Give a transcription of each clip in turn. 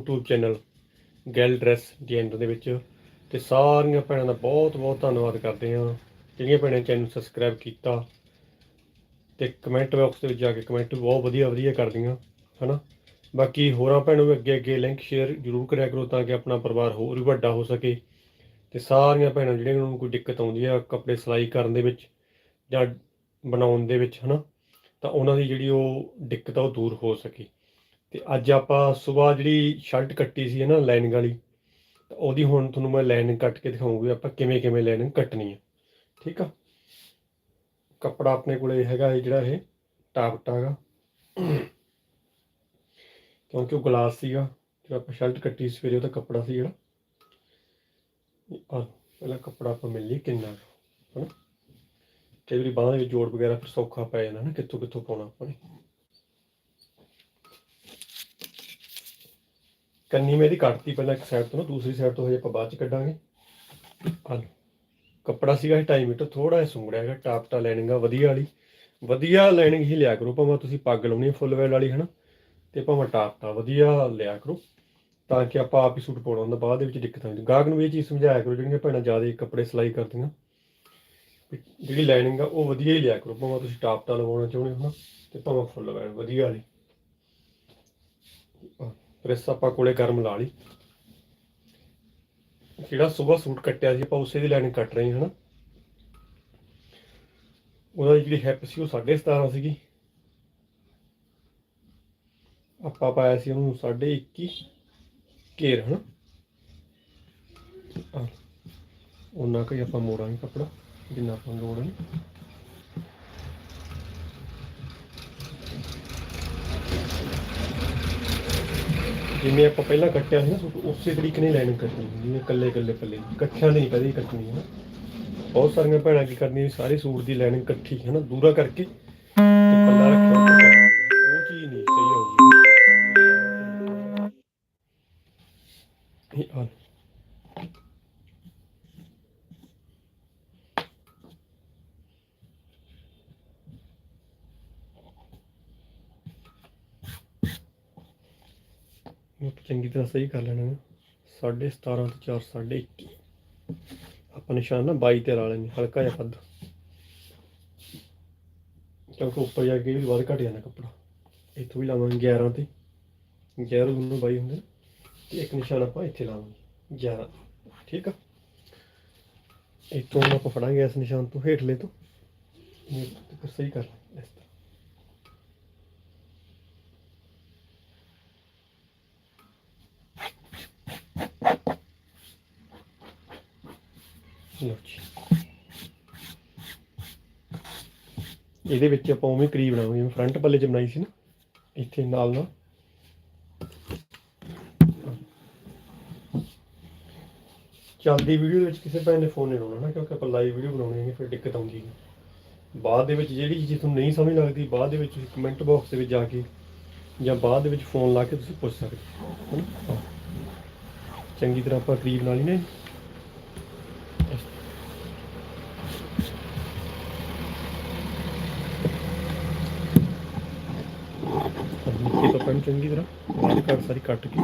YouTube channel ਗੈਲ dress gender ਦੇ ਵਿੱਚ। ਤੇ ਸਾਰੀਆਂ ਭੈਣਾਂ ਦਾ ਬਹੁਤ ਬਹੁਤ ਧੰਨਵਾਦ ਕਰਦੇ ਹਾਂ। ਜਿਹੜੀਆਂ ਭੈਣਾਂ ਚੈਨਲ ਸਬਸਕ੍ਰਾਈਬ ਕੀਤਾ, ਤੇ ਕਮੈਂਟ ਬਾਕਸ ਦੇ ਵਿੱਚ ਜਾ ਕੇ ਕਮੈਂਟ ਬਹੁਤ ਵਧੀਆ ਵਧੀਆ ਕਰਦੀਆਂ, ਹਨਾ? ਬਾਕੀ ਹੋਰਾਂ ਭੈਣਾਂ ਨੂੰ ਅੱਗੇ ਅੱਗੇ ਲਿੰਕ ਸ਼ੇਅਰ ਜ਼ਰੂਰ ਕਰਿਆ ਕਰੋ ਤਾਂ ਕਿ ਆਪਣਾ ਪਰਿਵਾਰ ਹੋਰ ਵੀ ਵੱਡਾ ਹੋ ਸਕੇ। ਤੇ ਸਾਰੀਆਂ ਭੈਣਾਂ ਜਿਹੜੀਆਂ ਨੂੰ ਕੋਈ ਦਿੱਕਤ ਆਉਂਦੀ ਆ ਕੱਪੜੇ ਸਿਲਾਈ ਕਰਨ ਦੇ ਵਿੱਚ ਜਾਂ ਬਣਾਉਣ ਦੇ ਵਿੱਚ, ਹਨਾ? ਤਾਂ ਉਹਨਾਂ ਦੀ ਜਿਹੜੀ ਉਹ ਦਿੱਕਤ ਆ ਉਹ ਦੂਰ ਹੋ ਸਕੇ। ਤੇ ਅੱਜ ਆਪਾਂ ਸਵੇਰ ਜਿਹੜੀ ਸ਼ਰਟ ਕੱਟੀ ਸੀ ਨਾ ਲਾਈਨਿੰਗ ਵਾਲੀ ਤਾਂ ਉਹਦੀ ਹੁਣ ਤੁਹਾਨੂੰ ਮੈਂ ਲਾਈਨਿੰਗ ਕੱਟ ਕੇ ਦਿਖਾਉਂਗੀ ਆਪਾਂ ਕਿਵੇਂ ਕਿਵੇਂ ਲਾਈਨਿੰਗ ਕੱਟਣੀ ਹੈ ਠੀਕ ਆ? ਕੱਪੜਾ ਆਪਣੇ ਕੋਲੇ ਹੈਗਾ ਇਹ ਜਿਹੜਾ ਇਹ ਟਾਪਟਾ ਹੈਗਾ ਕਿਉਂਕਿ ਉਹ ਗਲਾਸ ਸੀਗਾ ਜਿਹੜਾ ਆਪਾਂ ਸ਼ਰਟ ਕੱਟੀ ਸਵੇਰੇ ਉਹਦਾ ਕੱਪੜਾ ਸੀ ਜਿਹੜਾ। ਆ ਪਹਿਲਾਂ ਕੱਪੜਾ ਆਪਾਂ ਮਿਲ ਲਈ ਕਿੰਨਾ ਕੁ, ਹਨਾ? ਕਈ ਵਾਰੀ ਬਾਹਾਂ ਦੇ ਵਿੱਚ ਜੋੜ ਵਗੈਰਾ ਫਿਰ ਸੌਖਾ ਪੈ ਜਾਂਦਾ ਨਾ ਕਿੱਥੋਂ ਕਿੱਥੋਂ ਪਾਉਣਾ ਆਪਾਂ ਨੇ। ਕੰਨੀ ਮੈਂ ਮੇਰੀ ਕੱਟਤੀ ਪਹਿਲਾਂ ਇੱਕ ਸਾਈਡ ਤੋਂ ਨਾ, ਦੂਸਰੀ ਸਾਈਡ ਤੋਂ ਹਜੇ ਆਪਾਂ ਬਾਅਦ ਚ ਕੱਢਾਂਗੇ। ਆ ਕੱਪੜਾ ਸੀਗਾ ਇਹ 2.5 ਮੀਟਰ ਥੋੜਾ ਜਿਹਾ ਸੁੰਗੜਿਆ ਹੈਗਾ, ਟਾਪਟਾ ਲਾਈਨਿੰਗ ਆ ਵਧੀਆ ਵਾਲੀ। ਵਧੀਆ ਲਾਈਨਿੰਗ ਹੀ ਲਿਆ ਕਰੋ, ਭਾਵੇਂ ਤੁਸੀਂ ਪੱਗ ਲਾਉਣੀ ਫੁੱਲ ਵੈਲ ਵਾਲੀ, ਹਨਾ? ਤੇ ਭਾਵੇਂ ਟਾਪਟਾ ਵਧੀਆ ਲਿਆ ਕਰੋ, ਤਾਂ ਕਿ ਆਪਾਂ ਆਪ ਹੀ ਸੂਟ ਪਾਉਣਾ ਹੁੰਦਾ, ਬਾਅਦ ਦੇ ਵਿੱਚ ਦਿੱਕਤ ਆਉਂਦੀ ਗਾਹਕ ਨੂੰ ਇਹ ਚੀਜ਼ ਸਮਝਾਇਆ ਕਰੋ, ਜਿਹੜੀਆਂ ਭੈਣਾਂ ਜ਼ਿਆਦਾ ਕੱਪੜੇ ਸਿਲਾਈ ਕਰਦੀਆਂ। ਵੀ ਜਿਹੜੀ ਲਾਈਨਿੰਗ ਆ, ਉਹ ਵਧੀਆ ਹੀ ਲਿਆ ਕਰੋ, ਭਾਵੇਂ ਤੁਸੀਂ ਟਾਪਟਾ ਲਵਾਉਣਾ ਚਾਹੁੰਦੇ ਹੋ ਨਾ ਤੇ ਭਾਵੇਂ ਫੁੱਲ ਵੈਲ ਵਧੀਆ ਵਾਲੀ। ਪ੍ਰੈਸ ਆਪਾਂ ਕੋਲੇ ਗਰਮ ਲਾ ਲਈ। ਜਿਹੜਾ ਸਵੇਰ ਸੂਟ ਕੱਟਿਆ ਸੀ ਆਪਾਂ ਉਸੇ ਦੀ ਲਾਈਨਿੰਗ ਕੱਟ ਰਹੇ ਹਾਂ ਹਨਾ। ਉਹਦਾ ਜਿਹੜੀ ਹੈਪ ਸੀ ਉਹ 17.5 ਸੀਗੀ। ਆਪਾਂ ਪਾਇਆ ਸੀ ਉਹਨੂੰ 21 ਘੇਰ ਹਨਾ। ਆਹ, ਉਹਨਾਂ ਕੋਈ ਆਪਾਂ ਮੋੜਾਂਗੇ ਕੱਪੜਾ ਜਿੰਨਾ ਆਪਾਂ ਨੂੰ ਲੋੜ ਹੈ। ਜਿਵੇਂ ਆਪਾਂ ਪਹਿਲਾਂ ਕੱਟਿਆ ਸੀ ਨਾ ਸੂਟ, ਉਸੇ ਤਰੀਕੇ ਨਾਲ ਲਾਈਨਿੰਗ ਕੱਟਣੀ ਹੁੰਦੀ ਹੈ ਇਕੱਲੇ ਇਕੱਲੇ ਪੱਲੇ ਇਕੱਠਿਆਂ ਨਹੀਂ ਕਦੇ ਕੱਟਣੀ ਹੈ ਨਾ ਬਹੁਤ ਸਾਰੀਆਂ ਭੈਣਾਂ ਕੀ ਕਰਦੀਆਂ ਸਾਰੇ ਸੂਟ ਦੀ ਲਾਈਨਿੰਗ ਇਕੱਠੀ ਹੈ ਨਾ ਦੂਰਾ ਕਰਕੇ ਸਹੀ ਕਰ ਲੈਣਾ ਹੈ 17.5 ਤੇ 4 21 ਆਪਾਂ ਨਿਸ਼ਾਨ ਨਾ 22 ਤੇ ਲਾ ਲੈਣੇ ਹਲਕਾ ਜਿਹਾ ਵੱਧ ਕਿਉਂਕਿ ਉੱਪਰ ਜਾ ਕੇ ਵੀ ਵੱਧ ਘਟ ਜਾਂਦਾ ਕੱਪੜਾ। ਇੱਥੋਂ ਵੀ ਲਾਵਾਂਗੇ 11 ਤੇ। 11 ਨੂੰ 22 ਹੁੰਦੇ ਨੇ। ਤੇ ਇੱਕ ਨਿਸ਼ਾਨ ਆਪਾਂ ਇੱਥੇ ਲਾਵਾਂਗੇ 11 ਠੀਕ ਆ? ਇੱਥੋਂ ਹੁਣ ਆਪਾਂ ਫੜਾਂਗੇ ਇਸ ਨਿਸ਼ਾਨ ਤੋਂ, ਹੇਠਲੇ ਤੋਂ। ਸਹੀ ਕਰ ਅੱਛਾ ਇਹਦੇ ਵਿੱਚ ਆਪਾਂ ਉਵੇਂ ਕਰੀ ਬਣਾਉਂਗੇ ਜਿਵੇਂ ਫਰੰਟ ਪੱਲੇ ਚ ਬਣਾਈ ਸੀ ਨਾ, ਇੱਥੇ ਨਾਲ ਨਾਲ। ਚੱਲਦੀ ਵੀਡੀਓ ਵਿੱਚ ਕਿਸੇ ਭੈਣ ਨੇ ਫੋਨ ਨਹੀਂ ਲਾਉਣਾ ਨਾ, ਕਿਉਂਕਿ ਆਪਾਂ ਲਾਈਵ ਵੀਡੀਓ ਬਣਾਉਣੀ ਹੈ ਫਿਰ ਦਿੱਕਤ ਆਉਂਦੀ ਹੈ ਬਾਅਦ ਦੇ ਵਿੱਚ ਜਿਹੜੀ ਚੀਜ਼ ਤੁਹਾਨੂੰ ਨਹੀਂ ਸਮਝ ਲੱਗਦੀ, ਬਾਅਦ ਦੇ ਵਿੱਚ ਤੁਸੀਂ ਕਮੈਂਟ ਬਾਕਸ ਦੇ ਵਿੱਚ ਜਾ ਕੇ, ਜਾਂ ਬਾਅਦ ਦੇ ਵਿੱਚ ਫੋਨ ਲਾ ਕੇ ਤੁਸੀਂ ਪੁੱਛ ਸਕਦੇ ਹੋ। ਚੰਗੀ ਤਰ੍ਹਾਂ ਆਪਾਂ ਕਰੀਬ ਨਾਲ ਹੀ ਨਾ ਨੀਚੇ ਤੋਂ ਪੈਨ ਚੰਗੀ ਤਰ੍ਹਾਂ ਬਾਹਰ ਕੱਟ ਸਾਰੀ ਕੱਟ ਕੇ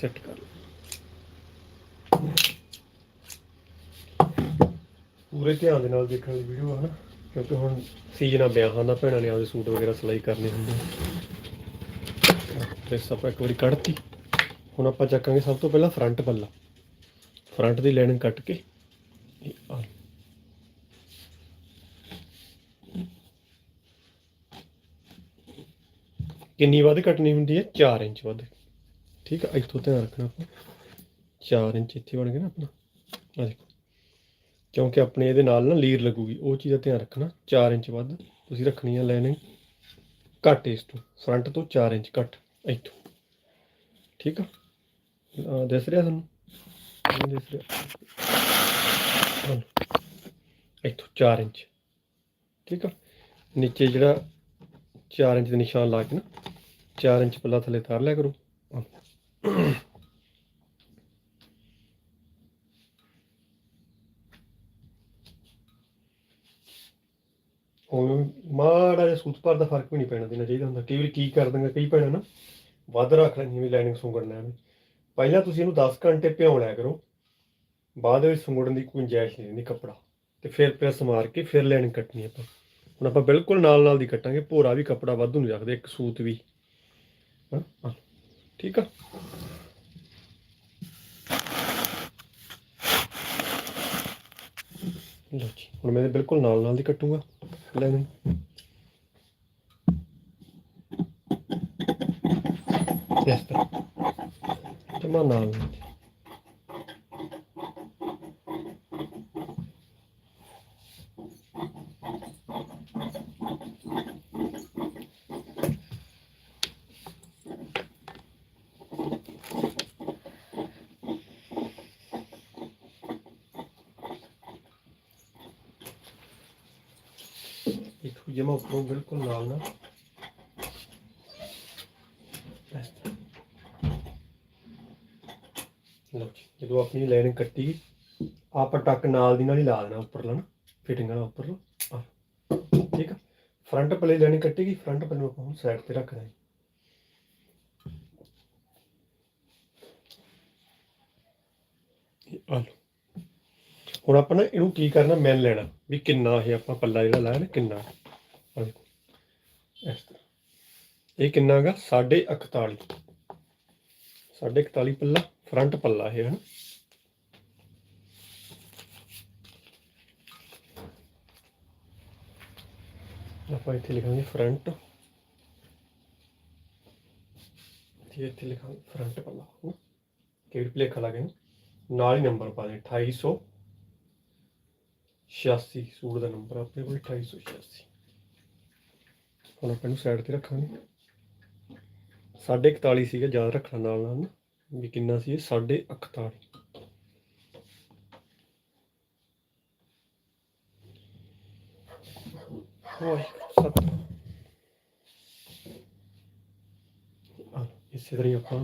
ਸੈੱਟ ਕਰ ਲਓ। ਪੂਰੇ ਧਿਆਨ ਦੇ ਨਾਲ ਦੇਖਣ ਦੀ ਵੀਡੀਓ ਹੈ ਨਾ, ਕਿਉਂਕਿ ਹੁਣ ਸੀਜ਼ਨ ਆ, ਵਿਆਹਾਂ ਦਾ ਭੈਣਾਂ ਨੇ ਆਪਦੇ ਸੂਟ ਵਗੈਰਾ ਸਿਲਾਈ ਕਰਨੇ ਹੁੰਦੇ ਤੇ ਆਪਾਂ ਇੱਕ ਵਾਰੀ ਕੱਢਤੀ। ਹੁਣ ਆਪਾਂ ਚੱਕਾਂਗੇ ਸਭ ਤੋਂ ਪਹਿਲਾਂ ਫਰੰਟ ਪੱਲਾ। ਫਰੰਟ ਦੀ ਲਾਈਨਿੰਗ ਕੱਟ ਕੇ ਇਹ ਆ ਕਿੰਨੀ ਵੱਧ ਕੱਟਣੀ ਹੁੰਦੀ ਹੈ? 4 ਇੰਚ ਵੱਧ। ਠੀਕ ਹੈ ਇੱਥੋਂ ਧਿਆਨ ਰੱਖਣਾ ਆਪਾਂ। 4 ਇੰਚ ਇੱਥੇ ਬਣ ਗਿਆ ਨਾ ਆਪਣਾ। ਆ ਦੇਖੋ। ਕਿਉਂਕਿ ਆਪਣੇ ਇਹਦੇ ਨਾਲ ਨਾ ਲੀਰ ਲੱਗੂਗੀ। ਉਹ ਚੀਜ਼ ਦਾ ਧਿਆਨ ਰੱਖਣਾ। 4 ਇੰਚ ਵੱਧ ਤੁਸੀਂ ਰੱਖਣੀ ਆ ਲਾਈਨਿੰਗ। ਘੱਟ ਇਸ ਤੋਂ। ਫਰੰਟ ਤੋਂ 4 ਇੰਚ ਘੱਟ, ਇੱਥੋਂ। ਠੀਕ ਆ? ਆਹ ਦਿਸ ਰਿਹਾ ਤੁਹਾਨੂੰ? ਨਹੀਂ ਦਿਸ ਰਿਹਾ? ਇੱਥੋਂ 4 ਇੰਚ। ਠੀਕ ਆ? ਨੀਚੇ ਜਿਹੜਾ 4 ਇੰਚ ਦੇ ਨਿਸ਼ਾਨ ਲਾ ਕੇ ਨਾ 4 ਇੰਚ ਪੱਲਾ ਥੱਲੇ ਤਾਰ ਲਿਆ ਕਰੋ। ਆਹ। ਉਹ ਮਾੜਾ ਜਿਹਾ ਸੂਤ ਭਰ ਦਾ ਫ਼ਰਕ ਵੀ ਨਹੀਂ ਪੈਣਾ ਦੇਣਾ ਚਾਹੀਦਾ ਹੁੰਦਾ। ਕਈ ਵਾਰੀ ਕੀ ਕਰ ਦਿੰਦਾ ਕਈ ਭੈਣਾਂ ਨਾ ਵੱਧ ਰੱਖ ਲੈਂਦੀਆਂ ਵੀ ਲਾਈਨਿੰਗ ਸੁੰਗੜਨਾ ਐਵੇਂ। ਪਹਿਲਾਂ ਤੁਸੀਂ ਇਹਨੂੰ 10 ਘੰਟੇ ਭਿਉਂ ਲਿਆ ਕਰੋ। ਬਾਅਦ ਵਿੱਚ ਸੁੰਗੜਨ ਦੀ ਗੁੰਜਾਇਸ਼ ਨਹੀਂ ਰਹਿੰਦੀ ਕੱਪੜਾ। ਤੇ ਫਿਰ ਪ੍ਰੈਸ ਮਾਰ ਕੇ ਫਿਰ ਲਾਈਨਿੰਗ ਕੱਟਣੀ ਆਪਾਂ। ਹੁਣ ਆਪਾਂ ਬਿਲਕੁਲ ਨਾਲ ਨਾਲ ਦੀ ਕੱਟਾਂਗੇ, ਭੋਰਾ ਵੀ ਕੱਪੜਾ ਵਾਧੂ ਨਹੀਂ ਰੱਖਦੇ, ਇੱਕ ਸੂਤ ਵੀ। ਠੀਕ ਆ। ਲਓ ਜੀ, ਹੁਣ ਮੈਂ ਬਿਲਕੁਲ ਨਾਲ ਨਾਲ ਦੀ ਕੱਟੂੰਗਾ। ਲਾਈਨਿੰਗ ਇਸ ਤਰ੍ਹਾਂ। ਜਮਾ ਨਾਲ ਨਾਲ ਦੇਖੋ ਜਮਾ ਉੱਪਰੋਂ ਬਿਲਕੁਲ ਨਾਲ ਨਾਲ ਲਓ ਜਦੋਂ ਆਪਣੀ ਲਾਈਨਿੰਗ ਕੱਟੀ, ਆਪਾਂ ਟੱਕ ਨਾਲ ਦੀ ਨਾਲ ਹੀ ਲਾ ਦੇਣਾ ਉੱਪਰ ਨਾ ਫਿਟਿੰਗ ਵਾਲਾ ਉੱਪਰ ਲਾ ਠੀਕ ਆ? ਫਰੰਟ ਪਲੇ ਲਾਈਨਿੰਗ ਕੱਟੀ ਗਈ ਫਰੰਟ ਪਲੇ ਨੂੰ ਆਪਾਂ ਹੁਣ ਸਾਈਡ ਤੇ ਰੱਖਣਾ ਹੈ ਇਹ ਆ ਲਓ ਹੁਣ ਆਪਾਂ ਨਾ ਇਹਨੂੰ ਕੀ ਕਰਨਾ ਮੈਨ ਲੈਣਾ, ਵੀ ਕਿੰਨਾ ਇਹ ਆਪਾਂ ਪੱਲਾ ਜਿਹੜਾ ਲਾਇਆ ਨਾ, ਕਿੰਨਾ। ਇਸ ਤਰ੍ਹਾਂ। ਇਹ ਕਿੰਨਾ ਹੈਗਾ 41 41 ਪੱਲਾ ਫਰੰਟ ਪੱਲਾ ਇਹ, ਹਨ। ਆਪਾਂ ਇੱਥੇ ਲਿਖਾਂਗੇ ਫਰੰਟ ਇੱਥੇ ਲਿਖਾਂਗੇ ਫਰੰਟ ਪੱਲਾ। ਹਨਾ ਕਿਹੜੀ ਭੁਲੇਖਾ ਗਏ ਨਾਲ ਹੀ ਨੰਬਰ ਪਾ ਦੇ 2800 86 ਸੂਟ ਦਾ ਨੰਬਰ ਆਪਣੇ ਕੋਲ 2886 ਹੁਣ ਆਪਾਂ ਨੂੰ ਸਾਈਡ ਤੇ ਰੱਖਾਂਗੇ। 41 ਸੀਗਾ ਯਾਦ ਰੱਖਣਾ ਨਾਲ ਨਾਲ ਵੀ ਕਿੰਨਾ ਸੀ ਇਹ? 41 ਹੋਏ ਸੱਤ ਆ ਇਸੇ ਤਰ੍ਹਾਂ ਆਪਾਂ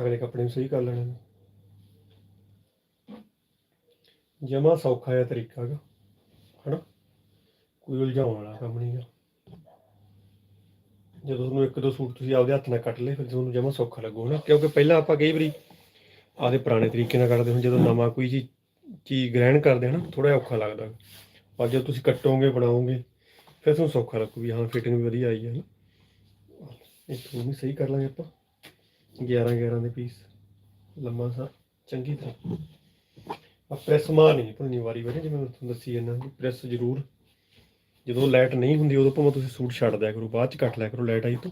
ਅਗਲੇ ਕੱਪੜੇ ਨੂੰ ਸਹੀ ਕਰ ਲੈਣਾ ਨੇ ਜਮਾ ਸੌਖਾ ਜਿਹਾ ਤਰੀਕਾ ਹੈਗਾ ਹਨਾ? ਕੋਈ ਉਲਝਾਉਣ ਵਾਲਾ ਕੰਮ ਨਹੀਂ ਗਾ। ਜਦੋਂ ਤੁਹਾਨੂੰ ਇੱਕ ਦੋ ਸੂਟ ਤੁਸੀਂ ਆਪਦੇ ਹੱਥ ਨਾਲ ਕੱਟ ਲਏ, ਫਿਰ ਤੁਹਾਨੂੰ ਜਮਾ ਸੌਖਾ ਲੱਗੂ, ਹਨਾ? ਕਿਉਂਕਿ ਪਹਿਲਾਂ ਆਪਾਂ ਕਈ ਵਾਰੀ ਆਪਦੇ ਪੁਰਾਣੇ ਤਰੀਕੇ ਨਾਲ ਕੱਟਦੇ ਹੁਣ ਜਦੋਂ ਨਵਾਂ ਕੋਈ ਚੀਜ਼ ਚੀਜ਼ ਗ੍ਰਹਿਣ ਕਰਦੇ ਹਨਾ ਥੋੜਾ ਔਖਾ ਲੱਗਦਾ ਪਰ ਜਦੋਂ ਤੁਸੀਂ ਕੱਟੋਗੇ, ਬਣਾਓਗੇ, ਫਿਰ ਤੁਹਾਨੂੰ ਸੌਖਾ ਲੱਗੂ ਵੀ ਹਾਂ ਫਿਟਿੰਗ ਵੀ ਵਧੀਆ ਆਈ ਹੈ ਨਾ ਇਹ ਤੋਂ ਵੀ ਸਹੀ ਕਰ ਲਾਂਗੇ ਆਪਾਂ। 11 11 ਦੇ ਪੀਸ ਲੰਮਾ ਸਾ ਚੰਗੀ ਤਰ੍ਹਾਂ। ਆ ਪ੍ਰੈਸ ਮਾਰਨੀ ਭੁੰਨੀ ਵਾਰੀ ਵਾਰੀ, ਜਿਵੇਂ ਮੈਂ ਤੁਹਾਨੂੰ ਦੱਸੀ ਜਾਂਦਾ ਪ੍ਰੈਸ ਜ਼ਰੂਰ। ਜਦੋਂ ਲਾਈਟ ਨਹੀਂ ਹੁੰਦੀ, ਉਦੋਂ ਭਾਵੇਂ ਤੁਸੀਂ ਸੂਟ ਛੱਡ ਦਿਆ ਕਰੋ, ਬਾਅਦ ਚ ਕੱਟ ਲਿਆ ਕਰੋ ਲਾਈਟ ਆਈ ਤੋਂ।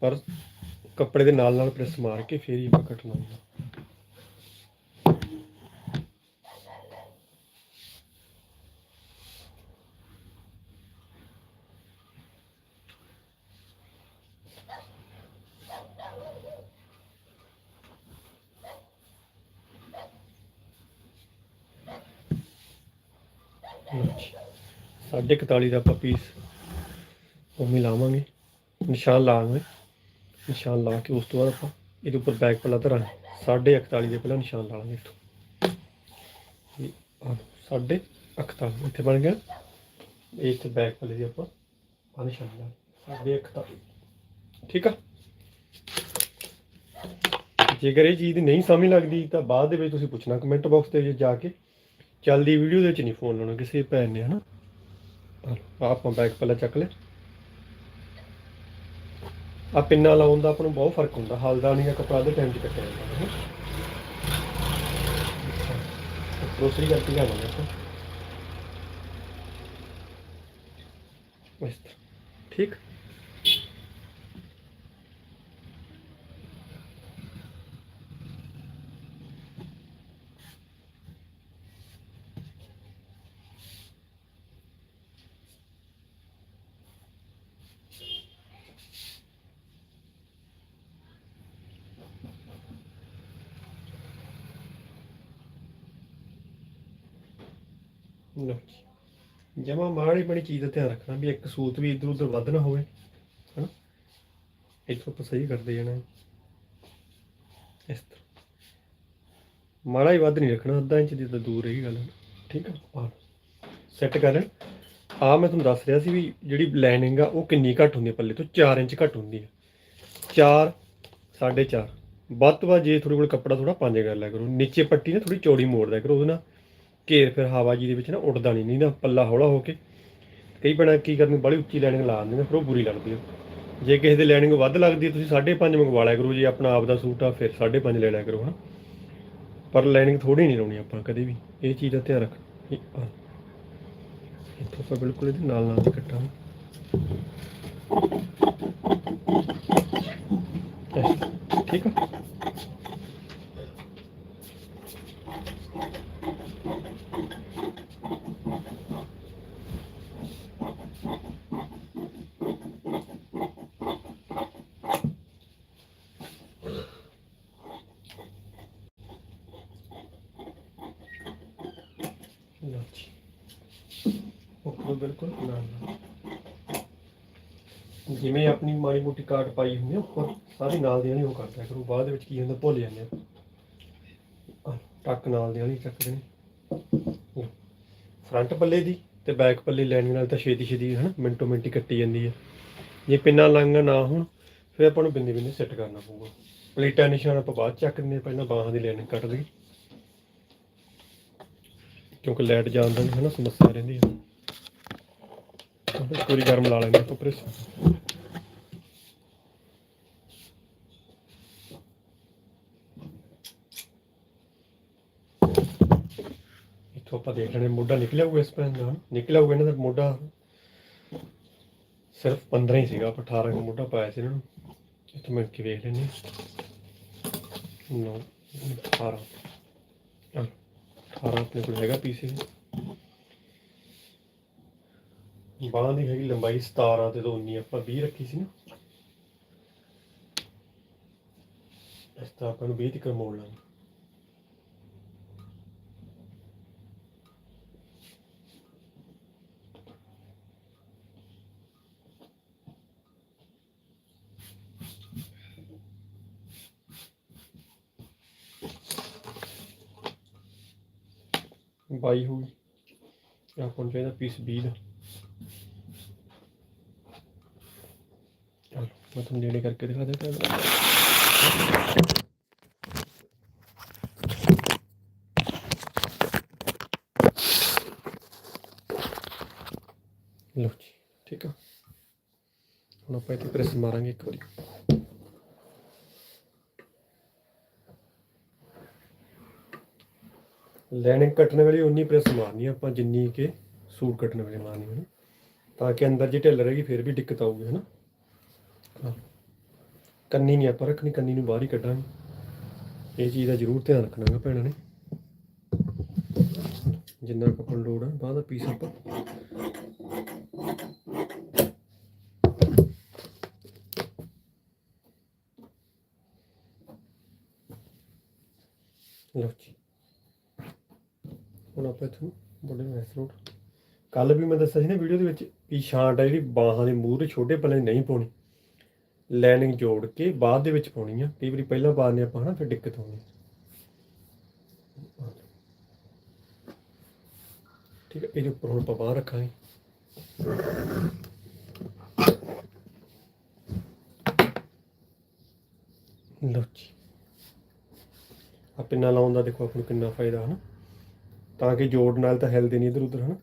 ਪਰ ਕੱਪੜੇ ਦੇ ਨਾਲ ਨਾਲ ਪ੍ਰੈਸ ਮਾਰ ਕੇ ਫੇਰ ਹੀ ਆਪਾਂ ਕੱਟਣਾ ਹੁੰਦਾ ਸਾਢੇ 41 ਦਾ ਆਪਾਂ ਪੀਸ ਉਹ ਮਿਲਾਵਾਂਗੇ ਨਿਸ਼ਾਨ ਲਾਵਾਂਗੇ। ਨਿਸ਼ਾਨ ਲਾ ਕੇ ਉਸ ਤੋਂ ਬਾਅਦ ਆਪਾਂ ਇਹਦੇ ਉੱਪਰ ਬੈਕ ਪੱਲਾ ਧਰਾਂਗੇ। ਸਾਢੇ 41 ਦੇ ਪਹਿਲਾਂ ਨਿਸ਼ਾਨ ਲਾ ਲਾਂਗੇ ਇੱਥੋਂ। ਇਹ ਸਾਢੇ 41 ਇੱਥੇ ਬਣ ਗਿਆ। ਇਹ ਇੱਥੇ ਬੈਕ ਪੱਲੇ ਦੀ ਆਪਾਂ ਆਹ ਨਿਸ਼ਾਨ ਲਾ ਸਾਢੇ 41 ਠੀਕ ਆ? ਜੇਕਰ ਇਹ ਚੀਜ਼ ਨਹੀਂ ਸਮਝ ਲੱਗਦੀ ਤਾਂ ਬਾਅਦ ਦੇ ਵਿੱਚ ਤੁਸੀਂ ਪੁੱਛਣਾ ਕਮੈਂਟ ਬਾਕਸ ਦੇ ਵਿੱਚ ਜਾ ਕੇ। ਚੱਲਦੀ ਵੀਡੀਓ ਦੇ ਵਿੱਚ ਨਹੀਂ ਫੋਨ ਲਾਉਣਾ, ਕਿਸੇ ਭੈਣ ਨੇ, ਹਨਾ? ਆਹ ਆਪਾਂ ਬੈਕ ਪਹਿਲਾਂ ਚੱਕ ਲਿਆ। ਆ ਪਿੰਨਾ ਲਾਉਣ ਦਾ ਆਪਾਂ ਨੂੰ ਬਹੁਤ ਫ਼ਰਕ ਹੁੰਦਾ, ਹਲਦਾਨੀ ਦਾ ਕੱਪੜਾ ਦੇ ਟਾਈਮ 'ਚ ਕੱਟਿਆ ਜਾਂਦਾ ਹੈ ਗਰੋਸਰੀ ਕਰਕੇ ਲਿਆਵਾਂਗੇ ਆਪਾਂ। ਇਸ ਤਰ੍ਹਾਂ। ਠੀਕ ਲਓ ਜੀ ਜਮਾ ਮਾੜੀ ਬਣੀ ਚੀਜ਼ ਦਾ ਧਿਆਨ ਰੱਖਣਾ ਵੀ ਇੱਕ ਸੂਤ ਵੀ ਇਧਰ ਉਧਰ ਵੱਧ ਨਾ ਹੋਵੇ, ਹਨਾ? ਇੱਥੋਂ ਆਪਾਂ ਸਹੀ ਕਰਦੇ ਜਾਣਾ। ਇਸ ਤਰ੍ਹਾਂ। ਮਾੜਾ ਹੀ ਵੱਧ ਨਹੀਂ ਰੱਖਣਾ, ਅੱਧਾ ਇੰਚ ਦੀ ਤਾਂ ਦੂਰ ਰਹੀ ਗੱਲ, ਠੀਕ ਆ? ਆਹ ਸੈੱਟ ਕਰ। ਆ ਮੈਂ ਤੁਹਾਨੂੰ ਦੱਸ ਰਿਹਾ ਸੀ ਵੀ ਜਿਹੜੀ ਲਾਈਨਿੰਗ ਆ, ਉਹ ਕਿੰਨੀ ਘੱਟ ਹੁੰਦੀ ਹੈ ਪੱਲੇ ਤੋਂ? 4 ਇੰਚ ਘੱਟ ਹੁੰਦੀ ਹੈ 4 4.5 ਵੱਧ ਤੋਂ ਵੱਧ ਜੇ ਤੁਹਾਡੇ ਕੋਲ ਕੱਪੜਾ ਥੋੜਾ ਪੰਜ ਕਰ ਲਿਆ ਕਰੋ। ਨੀਚੇ ਪੱਟੀ ਨਾ ਥੋੜੀ ਚੌੜੀ ਮੋੜ ਦਿਆ ਕਰੋ, ਉਹਦੇ ਨਾਲ ਘੇਰ ਫਿਰ ਹਵਾ ਜੀ ਦੇ ਵਿੱਚ ਨਾ ਉੱਡਦਾ ਨਹੀਂ ਨਹੀਂ ਨਾ ਪੱਲਾ ਹੌਲਾ ਹੋ ਕੇ ਕਈ ਬਣਾ ਕੀ ਕਰਨੀ ਬੜੀ ਉੱਚੀ ਲਾਈਨਿੰਗ ਲਾ ਦਿੰਦੇ ਨੇ, ਫਿਰ ਉਹ ਬੁਰੀ ਲੱਗਦੀ ਹੈ ਜੇ ਕਿਸੇ ਦੇ ਲਾਈਨਿੰਗ ਵੱਧ ਲੱਗਦੀ ਹੈ ਤੁਸੀਂ 5.5 ਮੰਗਵਾ ਲਿਆ ਕਰੋ, ਜੇ ਆਪਣਾ ਆਪ ਦਾ ਸੂਟ ਆ, ਫਿਰ 5.5 ਲੈ ਲਿਆ ਕਰੋ ਹਾਂ ਪਰ ਲਾਈਨਿੰਗ ਥੋੜੀ ਨਹੀਂ ਲਾਉਣੀ ਆਪਾਂ ਕਦੇ ਵੀ, ਇਹ ਚੀਜ਼ ਦਾ ਧਿਆਨ ਰੱਖਣਾ ਇੱਥੋਂ ਆਪਾਂ ਬਿਲਕੁਲ ਇਹਦੇ ਨਾਲ ਨਾਲ ਦੀ ਠੀਕ ਆ ਲਓ ਜੀ ਉੱਪਰੋਂ ਬਿਲਕੁਲ ਨਾਲ ਨਾਲ ਜਿਵੇਂ ਆਪਣੀ ਮਾੜੀ ਮੋਟੀ ਕਾਟ ਪਾਈ ਹੁੰਦੀ ਆ ਉੱਪਰ, ਸਾਰੀ ਨਾਲ ਦੀ ਨਹੀਂ ਉਹ ਕਰਦਾ ਕਰੋ, ਬਾਅਦ ਵਿੱਚ ਕੀ ਹੁੰਦਾ, ਭੁੱਲ ਜਾਂਦੇ ਆ। ਟੱਕ ਨਾਲ ਦੀ ਨਹੀਂ ਚੱਕਦੇ ਨੇ। ਫਰੰਟ ਪੱਲੇ ਦੀ ਤੇ ਬੈਕ ਪੱਲੇ ਲੈਣ ਨਾਲ ਤਾਂ ਛੇਤੀ ਛੇਤੀ ਹਨਾ, ਮਿੰਟੋ ਮਿੰਟ ਕੱਟੀ ਜਾਂਦੀ ਹੈ ਜੇ ਪਿੰਨਾਂ ਲੰਘ ਨਾ ਹੋਣ, ਫਿਰ ਆਪਾਂ ਨੂੰ ਬਿੰਦੇ ਬਿੰਦੇ ਸੈੱਟ ਕਰਨਾ ਪਊਗਾ। ਪਲੇਟਾਂ ਨਿਸ਼ਾਨ ਆਪਾਂ ਬਾਅਦ ਚੱਕ ਦਿੰਦੇ ਪਹਿਲਾਂ ਬਾਹਾਂ ਦੀ ਲਾਈਨ ਕੱਟ ਲਈ। ਕਿਉਂਕਿ ਲਾਈਟ ਜਾਣ ਦਾ ਵੀ ਨਾ ਸਮੱਸਿਆ ਰਹਿੰਦੀ ਹੈ ਪੂਰੀ ਗਰਮ ਲਾ ਲੈਂਦੇ ਆਪਾਂ ਪ੍ਰੈਸ ਇੱਥੋਂ ਆਪਾਂ ਦੇਖ ਲੈਣੇ ਮੋਢਾ ਨਿਕਲਿਆ ਹੋਊਗਾ ਇਸ ਪੈਨ ਦਾ। ਨਿਕਲਿਆ ਹੋਊਗਾ ਇਹਨਾਂ ਦਾ ਮੋਢਾ। ਸਿਰਫ 15 ਹੀ ਸੀਗਾ ਆਪਾਂ 18 ਦਾ ਮੋਢਾ ਪਾਇਆ ਸੀ ਇਹਨਾਂ ਨੂੰ। ਇੱਥੋਂ ਮੈਂ ਕੇ ਵੇਖ ਲੈਣੇ 9 18 ਆਹ, 18 ਆਪਣੇ ਕੋਲ ਹੈਗਾ ਪੀਸ ਇਹ। ਬਾਹਾਂ ਦੀ ਹੈਗੀ ਲੰਬਾਈ 17 ਤੇ ਤੋਂ 19 ਆਪਾਂ 20 ਰੱਖੀ ਸੀ ਨਾ। ਇਸ ਤਰ੍ਹਾਂ ਆਪਾਂ ਨੂੰ 20 ਤੱਕ ਮੋੜ ਲਾਂਗੇ। ਬਾਈ ਹੋਈ ਆਪਾਂ ਨੂੰ ਚਾਹੀਦਾ ਪੀਸ 20 ਦਾ। ਚਲੋ, ਮੈਂ ਤੁਹਾਨੂੰ ਨੇੜੇ ਕਰਕੇ ਦਿਖਾ ਦਿੰਦਾ ਲਓ ਜੀ, ਠੀਕ ਆ? ਹੁਣ ਆਪਾਂ ਇੱਥੇ ਪ੍ਰੈਸ ਮਾਰਾਂਗੇ ਇੱਕ ਵਾਰੀ। ਲੈਨਿੰਗ ਕੱਟਣ ਵੇਲੇ ਉਨੀ ਪ੍ਰੈਸ ਮਾਰਨੀ ਆਪਾਂ ਜਿੰਨੀ ਕਿ ਸੂਟ ਕੱਟਣ ਵੇਲੇ ਮਾਰਨੀ ਹੈ ਨਾ ਤਾਂ ਕਿ ਅੰਦਰ ਜੇ ਢਿੱਲ ਰਹੇਗੀ, ਫਿਰ ਵੀ ਦਿੱਕਤ ਆਊਗੀ ਹੈ। ਨਾ ਕੰਨੀ ਨਹੀਂ ਆਪਾਂ ਰੱਖਣੀ, ਕੰਨੀ ਨੂੰ ਬਾਹਰ ਹੀ ਕੱਢਾਂਗੇ। ਇਹ ਚੀਜ਼ ਦਾ ਜ਼ਰੂਰ ਧਿਆਨ ਰੱਖਣਾਗਾ ਭੈਣਾਂ ਨੇ। ਜਿੰਨਾ ਕੁ ਲੋੜ ਹੈ ਬਾਅਦ ਦਾ ਪੀਸ ਆਪਾਂ ਲਓ ਜੀ ਹੁਣ ਆਪਾਂ ਇਥੋਂ ਬੜੇ ਕੱਲ ਵੀ ਮੈਂ ਦੱਸਿਆ ਸੀ ਨਾ ਵੀਡੀਓ ਦੇ ਵਿੱਚ ਵੀ ਛਾਂਟ ਆ ਜਿਹੜੀ ਬਾਹਾਂ ਦੇ ਮੂੰਹ ਦੇ ਛੋਟੇ ਪੱਲੇ ਨਹੀਂ ਪਾਉਣੀ। ਲਾਈਨਿੰਗ ਜੋੜ ਕੇ ਬਾਅਦ ਦੇ ਵਿੱਚ ਪਾਉਣੀ ਆ। ਕਈ ਵਾਰੀ ਪਹਿਲਾਂ ਪਾ ਆਪਾਂ ਹਨਾ ਫਿਰ ਦਿੱਕਤ ਆਉਂਦੀ ਠੀਕ ਹੈ ਇਹਦੇ ਉੱਪਰ ਹੁਣ ਆਪਾਂ ਬਾਹਰ ਰੱਖਾਂਗੇ। ਲਓ ਜੀ। ਆ ਪਿੰਨਾ ਲਾਉਣ ਦਾ ਦੇਖੋ ਆਪਾਂ ਨੂੰ ਕਿੰਨਾ ਫਾਇਦਾ ਹਨਾ। ਤਾਂ ਕਿ ਜੋੜ ਨਾਲ ਤਾਂ ਹਿਲਦੇ ਨਹੀਂ ਇਧਰ ਉਧਰ, ਹਨਾ?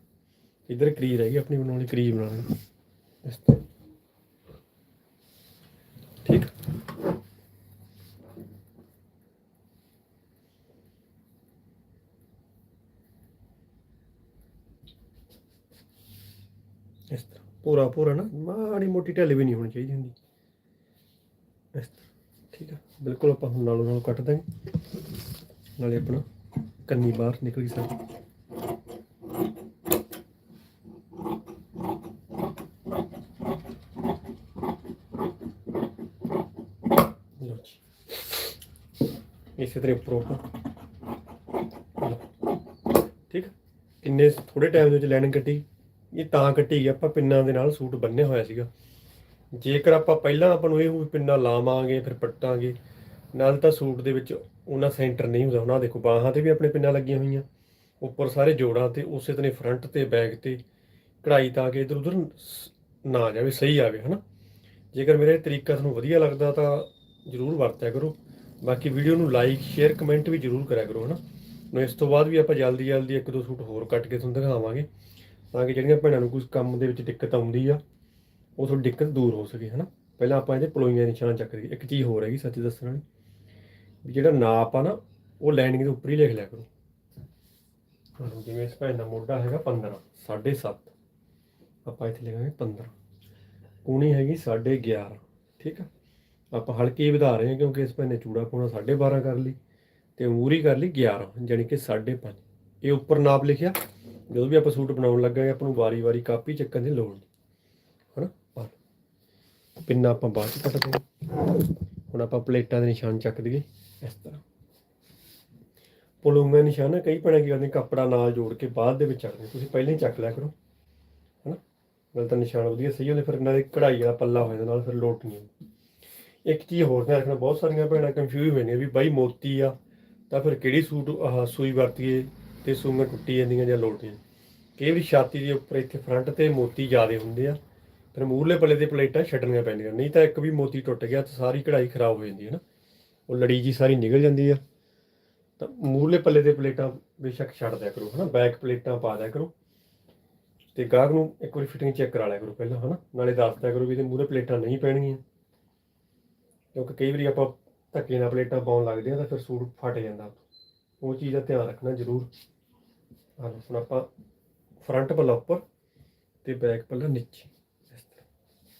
ਇਧਰ ਕਰੀਜ ਰਹਿ ਗਈ ਆਪਣੀ ਬਣਾਉਣੀ ਕਰੀਜ ਬਣਾਉਣੀ ਇਸ ਤੇ ਠੀਕ? ਇਸ ਤਰ੍ਹਾਂ। ਪੂਰਾ ਪੂਰਾ ਨਾ, ਮਾੜੀ ਮੋਟੀ ਢਿੱਲ ਵੀ ਨਹੀਂ ਹੋਣੀ ਚਾਹੀਦੀ ਹੁੰਦੀ। ਇਸ ਤਰ੍ਹਾਂ। ਠੀਕ ਆ? ਬਿਲਕੁਲ ਆਪਾਂ ਹੁਣ ਨਾਲੋਂ ਨਾਲ ਕੱਟ ਦਾਂਗੇ। ਨਾਲੇ ਆਪਣਾ ਕੰਨੀ ਬਾਹਰ ਨਿਕਲ ਗਈ ਸਾਡੀ ਇਸੇ ਤਰ੍ਹਾਂ ਉੱਪਰੋਂ ਆਪਾਂ ਠੀਕ? ਕਿੰਨੇ ਥੋੜੇ ਟਾਈਮ ਦੇ ਵਿੱਚ ਲਾਈਨਿੰਗ ਕੱਟੀ ਇਹ ਤਾਂ ਕੱਟੀ ਗਈ, ਆਪਾਂ ਪਿੰਨਾਂ ਦੇ ਨਾਲ ਸੂਟ ਬੰਨਿਆ ਹੋਇਆ ਸੀਗਾ। ਜੇਕਰ ਆਪਾਂ ਪਹਿਲਾਂ ਆਪਾਂ ਨੂੰ ਇਹ ਹੋਊ ਪਿੰਨਾਂ ਲਾਵਾਂਗੇ, ਫਿਰ ਪੱਟਾਂਗੇ ਨਾਲ ਤਾਂ ਸੂਟ ਦੇ ਵਿੱਚ ਉਹਨਾਂ ਸੈਂਟਰ ਨਹੀਂ ਹੁੰਦਾ, ਉਹਨਾਂ ਦੇਖੋ ਬਾਹਾਂ ਤੇ ਵੀ ਆਪਣੇ ਪਿੰਨਾਂ ਲੱਗੀਆਂ ਹੋਈਆਂ। ਉੱਪਰ ਸਾਰੇ ਜੋੜਾਂ ਤੇ, ਉਸੇ ਤਰ੍ਹਾਂ ਫਰੰਟ ਤੇ ਬੈਕ ਤੇ, ਕਢਾਈ ਤਾਂ ਕਿ ਇਧਰ ਉਧਰ ਨਾ ਜਾਵੇ, ਸਹੀ ਆਵੇ ਹਨਾ? ਜੇਕਰ ਮੇਰੇ ਤਰੀਕਾ ਤੁਹਾਨੂੰ ਵਧੀਆ ਲੱਗਦਾ ਤਾਂ ਜਰੂਰ ਵਰਤਿਆ ਕਰੋ। ਬਾਕੀ ਵੀਡੀਓ ਨੂੰ ਲਾਈਕ ਸ਼ੇਅਰ ਕਮੈਂਟ ਵੀ ਜਰੂਰ ਕਰਿਆ ਕਰੋ, ਹਨਾ? ਨੂੰ ਇਸ ਤੋਂ ਬਾਅਦ ਵੀ ਆਪਾਂ ਜਲਦੀ ਜਲਦੀ ਇੱਕ ਦੋ ਸੂਟ ਹੋਰ ਕੱਟ ਕੇ ਤੁਹਾਨੂੰ ਦਿਖਾਵਾਂਗੇ, ਤਾਂ ਕਿ ਜਿਹੜੀਆਂ ਭੈਣਾਂ ਨੂੰ ਕੁਝ ਕੰਮ ਦੇ ਵਿੱਚ ਦਿੱਕਤ ਆਉਂਦੀ ਆ, ਉਹ ਥੋੜੀ ਦਿੱਕਤ ਦੂਰ ਹੋ ਸਕੇ, ਹਨਾ? ਪਹਿਲਾਂ ਆਪਾਂ ਇਹਦੇ ਪਲੋਈਆਂ ਦੇ ਨਿਸ਼ਾਨ ਚੱਕ ਦਈਏ ਇੱਕ ਚੀਜ਼ ਹੋਰ ਹੈਗੀ, ਸੱਚ ਦੱਸਣ ਵਾਲੀ। ਵੀ ਜਿਹੜਾ ਨਾਪ ਆ ਨਾ, ਉਹ ਲਾਈਨਿੰਗ ਦੇ ਉੱਪਰ ਹੀ ਲਿਖ ਲਿਆ ਕਰੋ। ਹੁਣ ਜਿਵੇਂ ਇਸ ਭੈਣ ਦਾ ਮੋਢਾ ਹੈਗਾ 15 7.5 ਆਪਾਂ ਇੱਥੇ ਲਿਖਾਂਗੇ 15 ਕੂਣੀ ਹੈਗੀ 11.5 ਠੀਕ ਆ? ਆਪਾਂ ਹਲਕੀ ਵਧਾ ਰਹੇ ਹਾਂ ਕਿਉਂਕਿ ਇਸ ਭੈਣ ਨੇ ਚੂੜਾ ਪਾਉਣਾ 12.5 ਕਰ ਲਈ ਤੇ ਮੂਰੀ ਕਰ ਲਈ 11 ਜਾਣੀ ਕਿ 5.5 ਇਹ ਉੱਪਰ ਨਾਪ ਲਿਖਿਆ, ਜਦੋਂ ਵੀ ਆਪਾਂ ਸੂਟ ਬਣਾਉਣ ਲੱਗਾਂਗੇ, ਆਪਾਂ ਨੂੰ ਵਾਰੀ-ਵਾਰੀ ਕਾਪੀ ਚੱਕਣ ਦੀ ਲੋੜ ਨਹੀਂ। ਹਨਾ? ਆਹ ਲਓ। ਪਿੰਨਾ ਆਪਾਂ ਬਾਅਦ ਚ ਕੱਟਦੇ ਹਾਂ। ਹੁਣ ਆਪਾਂ ਪਲੇਟਾਂ ਦੇ ਨਿਸ਼ਾਨ ਚੱਕ ਦਈਏ। ਇਸ ਤਰ੍ਹਾਂ। ਪੁਲੂੰਗਾ ਨਿਸ਼ਾਨ ਹੈ ਕਈ ਭੈਣਾਂ ਕੀ ਕਰਦੇ ਕੱਪੜਾ ਨਾਲ ਜੋੜ ਕੇ ਬਾਅਦ ਦੇ ਵਿੱਚ ਚੱਕਦੇ ਤੁਸੀਂ ਪਹਿਲਾਂ ਹੀ ਚੱਕ ਲਿਆ ਕਰੋ, ਹਨਾ? ਨਾਲ ਤਾਂ ਨਿਸ਼ਾਨ ਵਧੀਆ ਸਹੀ ਹੁੰਦੇ ਫਿਰ ਨਾਲੇ ਕਢਾਈ ਵਾਲਾ ਪੱਲਾ ਹੋ ਜਾਂਦਾ ਨਾਲ ਫਿਰ ਲੋਟ ਨਹੀਂ ਇੱਕ ਚੀਜ਼ ਹੋਰ ਧਿਆਨ ਰੱਖਣਾ ਬਹੁਤ ਸਾਰੀਆਂ ਭੈਣਾਂ ਕਨਫਿਊਜ਼ ਹੋ ਜਾਂਦੀਆਂ ਵੀ ਬਾਈ ਮੋਤੀ ਆ, ਤਾਂ ਫਿਰ ਕਿਹੜੀ ਸੂਟ ਆਹ ਸੂਈ ਵਰਤੀਏ ਤੇ ਸੂਈਆਂ ਟੁੱਟੀ ਜਾਂਦੀਆਂ ਜਾਂ ਲੋਟੀਆਂ? ਕਈ ਵਾਰੀ ਛਾਤੀ ਦੇ ਉੱਪਰ ਇੱਥੇ ਫਰੰਟ ਤੇ ਮੋਤੀ ਜ਼ਿਆਦੇ ਹੁੰਦੇ ਆ, ਫਿਰ ਮੂਹਰਲੇ ਪੱਲੇ ਤੇ ਪਲੇਟਾਂ ਛੱਡਣੀਆਂ ਪੈਂਦੀਆਂ, ਨਹੀਂ ਤਾਂ ਇੱਕ ਵੀ ਮੋਤੀ ਟੁੱਟ ਗਿਆ, ਤਾਂ ਸਾਰੀ ਕਢਾਈ ਖਰਾਬ ਹੋ ਜਾਂਦੀ ਹੈ ਨਾ। ਉਹ ਲੜੀ ਜੀ ਸਾਰੀ ਨਿਕਲ ਜਾਂਦੀ ਆ। ਤਾਂ ਮੂਹਰਲੇ ਪੱਲੇ ਤੇ ਪਲੇਟਾਂ ਬੇਸ਼ੱਕ ਛੱਡ ਦਿਆ ਕਰੋ, ਹਨਾ? ਬੈਕ ਪਲੇਟਾਂ ਪਾ ਦਿਆ ਕਰੋ। ਤੇ ਗਾਹਕ ਨੂੰ ਇੱਕ ਵਾਰੀ ਫਿਟਿੰਗ ਚੈੱਕ ਕਰਾ ਲਿਆ ਕਰੋ ਪਹਿਲਾਂ, ਹਨਾ? ਨਾਲੇ ਦੱਸ ਦਿਆ ਕਰੋ ਵੀ ਇਹਦੇ ਮੂਹਰੇ ਪਲੇਟਾਂ ਨਹੀਂ ਪੈਣਗੀਆਂ। ਕਿਉਂਕਿ ਕਈ ਵਾਰੀ ਆਪਾਂ ਧੱਕੇ ਨਾਲ ਪਲੇਟਾਂ ਪਾਉਣ ਲੱਗਦੇ ਆ ਤਾਂ ਫਿਰ ਸੂਟ ਫਟ ਜਾਂਦਾ। ਉਹ ਚੀਜ਼ ਦਾ ਧਿਆਨ ਰੱਖਣਾ ਜ਼ਰੂਰ। ਹਾਂ ਹੁਣ ਆਪਾਂ ਫਰੰਟ ਪੱਲਾ ਉੱਪਰ ਤੇ ਬੈਕ ਪੱਲਾ ਨੀਚੇ ਇਸ ਤਰ੍ਹਾਂ ਲਓ ਜੀ।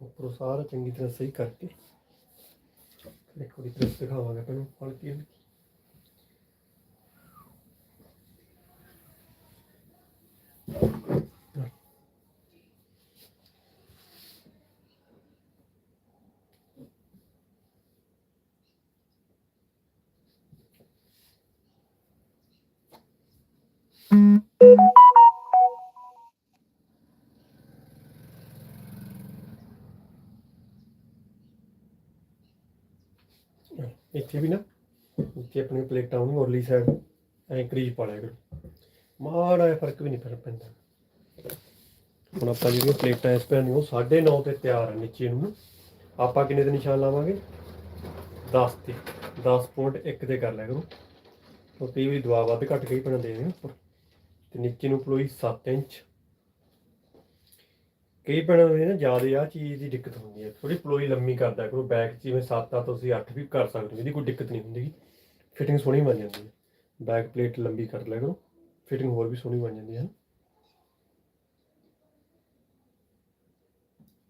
ਉੱਪਰੋਂ ਸਾਰਾ ਚੰਗੀ ਤਰ੍ਹਾਂ ਸਹੀ ਕਰਕੇ ਫਿਰ ਇੱਕ ਵਾਰੀ ਦਿਖਾਵਾਂਗੇ ਤੁਹਾਨੂੰ ਹਲਕੀ ਹਲਕੀ ਇੱਥੇ ਵੀ ਨਾ, ਇੱਥੇ ਆਪਣੇ ਪਲੇਟਾਂ ਉਹਨੂੰ ਉਰਲੀ ਸਾਈਡ ਐਂ ਕਰੀਜ ਪਾ ਲਿਆ ਕਰੋ। ਮਾੜਾ ਜਿਹਾ ਫ਼ਰਕ ਵੀ ਨਹੀਂ ਫਿਰ ਪੈਂਦਾ। ਹੁਣ ਆਪਾਂ ਜਿਹੜੀਆਂ ਪਲੇਟਾਂ ਇਸ ਪੈਣ ਉਹ 9.5 ਤੇ ਤਿਆਰ ਆ ਨੀਚੇ ਨੂੰ। ਨਾ। ਆਪਾਂ ਕਿੰਨੇ ਦੇ ਨਿਸ਼ਾਨ ਲਾਵਾਂਗੇ? 10 ਤੇ। 10 ਪੁਆਇੰਟ 1 ਤੇ ਕਰ ਲਿਆ ਕਰੋ। ਉਹ ਕਈ ਵਾਰੀ ਦਵਾ ਵੱਧ ਘੱਟ ਕਈ ਪੈਣਾ ਦੇ ਨੇ ਉੱਪਰ। ਤੇ ਨੀਚੇ ਨੂੰ ਪਲੋਈ 7 ਇੰਚ। ਕਈ ਪੈਣਾ ਨੇ ਨਾ ਜ਼ਿਆਦਾ ਆ ਚੀਜ਼ ਦੀ ਦਿੱਕਤ ਹੁੰਦੀ ਹੈ। ਥੋੜੀ ਪਲੋਈ ਲੰਮੀ ਕਰਦਾ ਕਰੋ ਬੈਕ 'ਚ ਜਿਵੇਂ 7 ਆ ਤੁਸੀਂ 8 ਵੀ ਕਰ ਸਕਦੇ ਹੋ, ਇਹਦੀ ਕੋਈ ਦਿੱਕਤ ਨਹੀਂ ਹੁੰਦੀ। ਫਿਟਿੰਗ ਸੋਹਣੀ ਬਣ ਜਾਂਦੀ ਹੈ। ਬੈਕ ਪਲੇਟ ਲੰਬੀ ਕਰ ਲਿਆ ਕਰੋ ਫਿਟਿੰਗ ਹੋਰ ਵੀ ਸੋਹਣੀ ਬਣ ਜਾਂਦੀ ਹੈ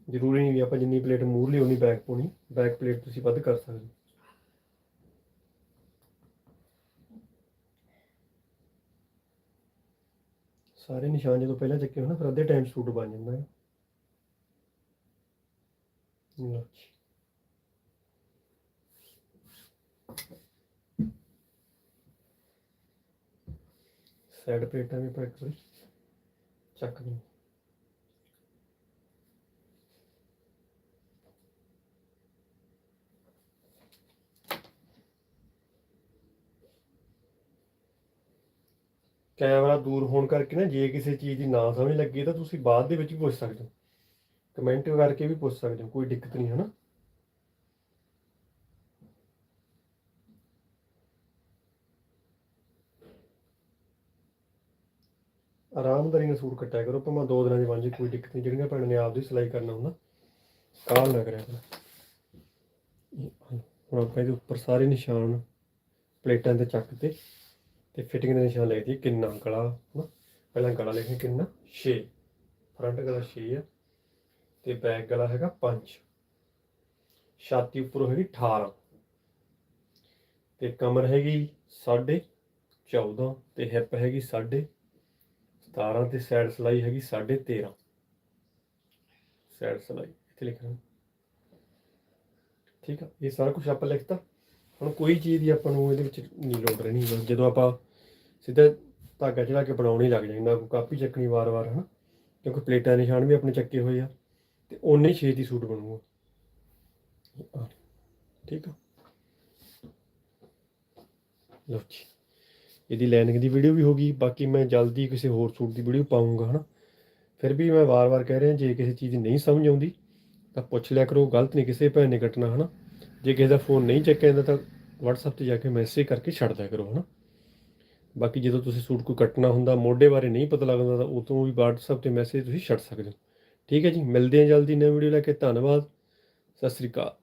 ਜ਼ਰੂਰੀ ਨਹੀਂ ਵੀ ਆਪਾਂ ਜਿੰਨੀ ਪਲੇਟ ਮੂਹਰਲੀ ਉਨੀ ਬੈਕ ਪਾਉਣੀ। ਬੈਕ ਪਲੇਟ ਤੁਸੀਂ ਵੱਧ ਕਰ ਸਕਦੇ ਹੋ। ਸਾਰੇ ਨਿਸ਼ਾਨ ਜਦੋਂ ਪਹਿਲਾਂ ਚੱਕੇ ਹੋਣ ਨਾ, ਫਿਰ ਅੱਧੇ ਟਾਈਮ ਸੂਟ ਬਣ ਜਾਂਦਾ ਹੈ। ਸਾਈਡ ਪਲੇਟਾਂ ਵੀ ਪਰ ਕੋਈ ਚੱਕ ਨਹੀਂ ਕੈਮਰਾ ਦੂਰ ਹੋਣ ਕਰਕੇ ਨਾ ਜੇ ਕਿਸੇ ਚੀਜ਼ ਦੀ ਨਾ ਸਮਝ ਲੱਗੀ ਤਾਂ ਤੁਸੀਂ ਬਾਅਦ ਦੇ ਵਿੱਚ ਪੁੱਛ ਸਕਦੇ ਹੋ। ਕਮੈਂਟ ਕਰਕੇ ਵੀ ਪੁੱਛ ਸਕਦੇ ਹੋ, ਕੋਈ ਦਿੱਕਤ ਨਹੀਂ ਹੈ ਨਾ ਆਰਾਮਦਾਰੀ ਨਾਲ ਸੂਟ ਕੱਟਿਆ ਕਰੋ, ਭਾਵੇਂ ਦੋ ਦਿਨਾਂ ਦੀ ਬਣ ਕੋਈ ਦਿੱਕਤ ਨਹੀਂ, ਜਿਹੜੀਆਂ ਭੈਣਾਂ ਨੇ ਆਪਦੀ ਸਿਲਾਈ ਕਰਨਾ ਹੁੰਦਾ ਕਾਲ ਨਾ ਕਰਿਆ ਕਰੋ। ਹੁਣ ਆਪਾਂ ਇਹਦੇ ਉੱਪਰ ਸਾਰੇ ਨਿਸ਼ਾਨ ਪਲੇਟਾਂ ਤੇ ਚੱਕ ਤੇ ਤੇ ਫਿਟਿੰਗ ਦੇ ਨਿਸ਼ਾਨ ਲੈ ਦਈਏ ਕਿੰਨਾ ਗਲਾ, ਹਨਾ? ਪਹਿਲਾਂ ਗਲਾ ਲਿਖੇ ਕਿੰਨਾ? 6 ਫਰੰਟ ਗਲਾ 6 ਆ। ਤੇ ਬੈਕ ਗਲਾ ਹੈਗਾ 5 ਛਾਤੀ ਉੱਪਰੋਂ ਹੈਗੀ 18 ਤੇ ਕਮਰ ਹੈਗੀ 14.5 ਤੇ ਹਿੱਪ ਹੈਗੀ 17 ਤੇ ਸਾਈਡ ਸਲਾਈ ਹੈਗੀ 13.5 ਸਾਈਡ ਸਲਾਈ, ਇੱਥੇ ਲਿਖਣਾ। ਠੀਕ ਆ, ਇਹ ਸਾਰਾ ਕੁਝ ਆਪਾਂ ਲਿਖਤਾ। ਹੁਣ ਕੋਈ ਚੀਜ਼ ਦੀ ਆਪਾਂ ਨੂੰ ਇਹਦੇ ਵਿੱਚ ਨਹੀਂ ਲੋੜ ਰਹਿਣੀ। ਜਦੋਂ ਆਪਾਂ ਸਿੱਧਾ ਧਾਗਾ ਚੜਾ ਕੇ ਬਣਾਉਣੀ ਲੱਗ ਜਾਏ ਕੋਈ ਕਾਪੀ ਚੱਕਣੀ ਵਾਰ-ਵਾਰ, ਹਨਾ? ਕਿਉਂਕਿ ਪਲੇਟਾਂ ਨਿਸ਼ਾਨ ਵੀ ਆਪਣੇ ਚੱਕੇ ਹੋਏ ਆ। ਤੇ ਓਨੇ ਹੀ ਦੀ ਸੂਟ ਬਣੂਗਾ। ਠੀਕ ਆ। ਲਓ ਜੀ, ਇਹਦੀ ਲੈਨਿੰਗ ਦੀ ਵੀਡੀਓ ਵੀ ਹੋਗੀ ਬਾਕੀ ਮੈਂ ਜਲਦੀ ਕਿਸੇ ਹੋਰ ਸੂਟ ਦੀ ਵੀਡੀਓ ਪਾਉਂਗਾ ਹਨਾ। ਫਿਰ ਵੀ ਮੈਂ ਵਾਰ-ਵਾਰ ਕਹਿ ਰਿਹਾ, ਜੇ ਕਿਸੇ ਚੀਜ਼ ਦੀ ਨਹੀਂ ਸਮਝ ਆਉਂਦੀ, ਤਾਂ ਪੁੱਛ ਲਿਆ ਕਰੋ, ਗਲਤ ਨਹੀਂ ਕਿਸੇ ਭੈਣ ਨੇ ਕੱਟਣਾ, ਹਨਾ। ਜੇ ਕਿਸੇ ਦਾ ਫੋਨ ਨਹੀਂ ਚੱਕਿਆ ਜਾਂਦਾ, ਤਾਂ WhatsApp ਤੇ ਜਾ ਕੇ ਮੈਸੇਜ ਕਰਕੇ ਛੱਡ ਦਿਆ ਕਰੋ, ਹਨਾ। ਬਾਕੀ ਜਦੋਂ ਤੁਸੀਂ ਸੂਟ ਕੋਈ ਕੱਟਣਾ ਹੁੰਦਾ, ਮੋਢੇ ਬਾਰੇ ਨਹੀਂ ਪਤਾ ਲੱਗਦਾ, ਤਾਂ ਉਦੋਂ ਵੀ WhatsApp ਤੇ ਮੈਸੇਜ ਤੁਸੀਂ ਛੱਡ ਸਕਦੇ ਹੋ। ਠੀਕ ਹੈ ਜੀ ਮਿਲਦੇ ਹਾਂ ਜਲਦੀ ਨਵੀਂ ਵੀਡੀਓ ਲੈ ਕੇ ਧੰਨਵਾਦ ਸਤਿ ਸ੍ਰੀ ਅਕਾਲ।